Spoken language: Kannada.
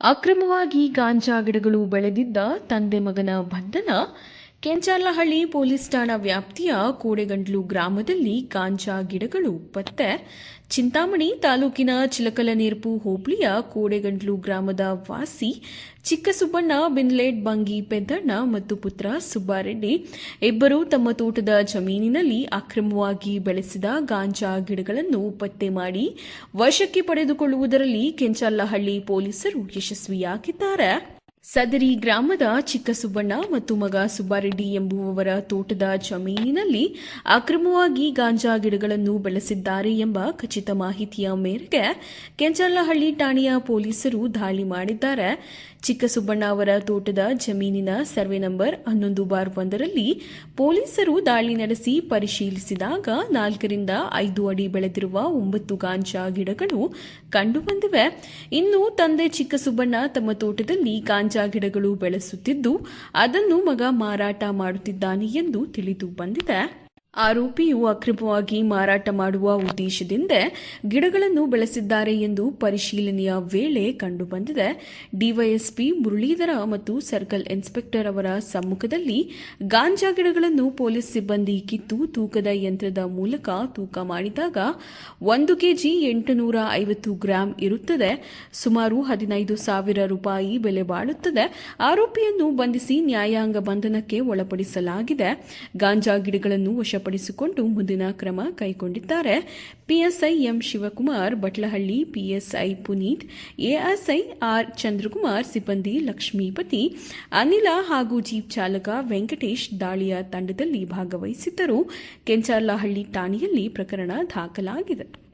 ಅಕ್ರಮವಾಗಿ ಗಾಂಜಾ ಗಿಡಗಳು ಬೆಳೆದಿದ್ದ ತಂದೆ ಮಗನ ಬಂಧನ ಕೆಂಚಾಲಹಳ್ಳಿ ಪೊಲೀಸ್ ಠಾಣಾ ವ್ಯಾಪ್ತಿಯ ಕೋಡೆಗಂಡ್ಲು ಗ್ರಾಮದಲ್ಲಿ ಗಾಂಜಾ ಗಿಡಗಳು ಪತ್ತೆ. ಚಿಂತಾಮಣಿ ತಾಲೂಕಿನ ಚಿಲಕಲನೇರ್ಪು ಹೋಬಳಿಯ ಕೋಡೆಗಂಡ್ಲು ಗ್ರಾಮದ ವಾಸಿ ಚಿಕ್ಕಸುಬ್ಬಣ್ಣ, ಬಿನ್ಲೇಟ್ ಬಂಗಿ ಪೆದ್ದಣ್ಣ ಮತ್ತು ಪುತ್ರ ಸುಬ್ಬಾರೆಡ್ಡಿ ಇಬ್ಬರು ತಮ್ಮ ತೋಟದ ಜಮೀನಿನಲ್ಲಿ ಅಕ್ರಮವಾಗಿ ಬೆಳೆಸಿದ ಗಾಂಜಾ ಗಿಡಗಳನ್ನು ಪತ್ತೆ ಮಾಡಿ ವಶಕ್ಕೆ ಪಡೆದುಕೊಳ್ಳುವುದರಲ್ಲಿ ಕೆಂಚಲ್ಲಹಳ್ಳಿ ಪೊಲೀಸರು ಯಶಸ್ವಿಯಾಗಿದ್ದಾರೆ. ಸದರಿ ಗ್ರಾಮದ ಚಿಕ್ಕಸುಬ್ಬಣ್ಣ ಮತ್ತು ಮಗ ಸುಬ್ಬಾರೆಡ್ಡಿ ಎಂಬುವವರ ತೋಟದ ಜಮೀನಿನಲ್ಲಿ ಅಕ್ರಮವಾಗಿ ಗಾಂಜಾ ಗಿಡಗಳನ್ನು ಬೆಳೆಸಿದ್ದಾರೆ ಎಂಬ ಖಚಿತ ಮಾಹಿತಿಯ ಮೇರೆಗೆ ಕೆಂಚಲ್ಲಹಳ್ಳಿ ಠಾಣೆಯ ಪೊಲೀಸರು ದಾಳಿ ಮಾಡಿದ್ದಾರೆ. ಚಿಕ್ಕಸುಬ್ಬಣ್ಣ ಅವರ ತೋಟದ ಜಮೀನಿನ ಸರ್ವೆ ನಂಬರ್ ಹನ್ನೊಂದು ಬಾರ್ ಒಂದರಲ್ಲಿ ಪೊಲೀಸರು ದಾಳಿ ನಡೆಸಿ ಪರಿಶೀಲಿಸಿದಾಗ ನಾಲ್ಕರಿಂದ ಐದು ಅಡಿ ಬೆಳೆದಿರುವ ಒಂಬತ್ತು ಗಾಂಜಾ ಗಿಡಗಳು ಕಂಡುಬಂದಿವೆ. ಇನ್ನು ತಂದೆ ಚಿಕ್ಕಸುಬ್ಬಣ್ಣ ತಮ್ಮ ತೋಟದಲ್ಲಿ ಗಾಂಜಾ ಗಿಡಗಳು ಬೆಳೆಸುತ್ತಿದ್ದು ಅದನ್ನು ಮಗ ಮಾರಾಟ ಮಾಡುತ್ತಿದ್ದಾನೆ ಎಂದು ತಿಳಿದು ಬಂದಿದೆ. ಆರೋಪಿಯು ಅಕ್ರಮವಾಗಿ ಮಾರಾಟ ಮಾಡುವ ಉದ್ದೇಶದಿಂದ ಗಿಡಗಳನ್ನು ಬೆಳೆಸಿದ್ದಾರೆ ಎಂದು ಪರಿಶೀಲನೆಯ ವೇಳೆ ಕಂಡುಬಂದಿದೆ. ಡಿವೈಎಸ್ಪಿ ಮುರಳೀಧರ ಮತ್ತು ಸರ್ಕಲ್ ಇನ್ಸ್ಪೆಕ್ಟರ್ ಅವರ ಸಮ್ಮುಖದಲ್ಲಿ ಗಾಂಜಾ ಗಿಡಗಳನ್ನು ಪೊಲೀಸ್ ಸಿಬ್ಬಂದಿ ಕಿತ್ತು ತೂಕದ ಯಂತ್ರದ ಮೂಲಕ ತೂಕ ಮಾಡಿದಾಗ ಒಂದು ಕೆಜಿ ಎಂಟುನೂರ ಐವತ್ತು ಗ್ರಾಂ ಇರುತ್ತದೆ. ಸುಮಾರು ಹದಿನೈದು ಸಾವಿರ ರೂಪಾಯಿ ಬೆಲೆ ಬಾಳುತ್ತದೆ. ಆರೋಪಿಯನ್ನು ಬಂಧಿಸಿ ನ್ಯಾಯಾಂಗ ಬಂಧನಕ್ಕೆ ಒಳಪಡಿಸಲಾಗಿದೆ. ಗಾಂಜಾ ಗಿಡಗಳನ್ನು ವಶಪಡಿಸಿಕೊಂಡು ಮುಂದಿನ ಕ್ರಮ ಕೈಗೊಂಡಿದ್ದಾರೆ. PSI M Shivakumar, Batlahalli PSI Puneeth ASI R Chandrakumar ಸಿಬ್ಬಂದಿ, ಲಕ್ಷ್ಮೀಪತಿ, ಅನಿಲ ಹಾಗೂ ಜೀಪ್ ಚಾಲಕ ವೆಂಕಟೇಶ್ ದಾಳಿಯ ತಂಡದಲ್ಲಿ ಭಾಗವಹಿಸಿದ್ದರು. ಕೆಂಚಾರ್ಲಹಳ್ಳಿ ಠಾಣೆಯಲ್ಲಿ ಪ್ರಕರಣ ದಾಖಲಾಗಿದೆ.